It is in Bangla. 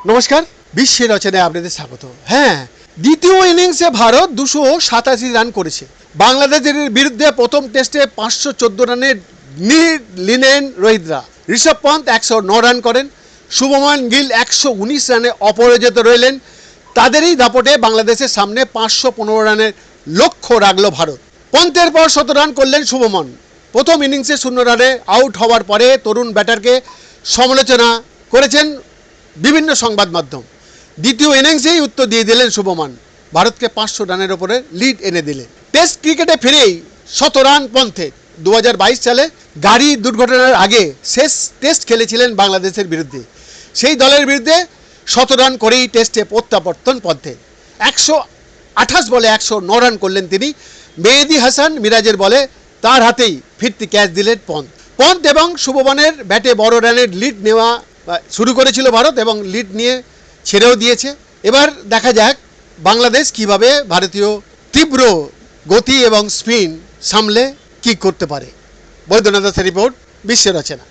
নমস্কার, বিশ্বের রচনায় আপনাদের স্বাগত। হ্যাঁ দ্বিতীয় ইনিংসে ভারত দুশো সাতাশি রান করেছে। বাংলাদেশের বিরুদ্ধে প্রথম টেস্টে পাঁচশো চোদ্দ রানের লিনেন রোহিতরা। ঋষভ পন্থ একশো ন রান করেন, শুভমান গিল একশো উনিশ রানে অপরাজিত রইলেন। তাদেরই দাপটে বাংলাদেশের সামনে পাঁচশো পনেরো রানের লক্ষ্য রাখল ভারত। পন্থের পর শত রান করলেন শুভমন। প্রথম ইনিংসে শূন্য রানে আউট হওয়ার পরে তরুণ ব্যাটারকে সমালোচনা করেছেন বিভিন্ন সংবাদ মাধ্যম। দ্বিতীয় ইনিংসেই উত্তর দিয়ে দিলেন শুভমান। ভারতকে পাঁচশো রানের ওপরে লিড এনে দিলেন। টেস্ট ক্রিকেটে ফিরেই শত রান পন্থে। দু হাজার বাইশ সালে গাড়ি দুর্ঘটনার আগে শেষ টেস্ট খেলেছিলেন বাংলাদেশের বিরুদ্ধে। সেই দলের বিরুদ্ধে শত রান করেই টেস্টে প্রত্যাবর্তন পন্থে। একশো আঠাশ বলে একশো ন রান করলেন তিনি। মেহেদি হাসান মিরাজের বলে তার হাতেই ফিরতি ক্যাচ দিলেন পন্থ পন্থ এবং শুভবনের ব্যাটে বড় রানের লিড নেওয়া শুরু করেছিল ভারত এবং লিড নিয়ে ছেড়েও দিয়েছে। এবার দেখা যাক বাংলাদেশ কীভাবে ভারতীয় তীব্র গতি এবং স্পিন সামলে কি করতে পারে। বৈদ্যনাথ দাসের রিপোর্ট, বিশ্বের রচনা।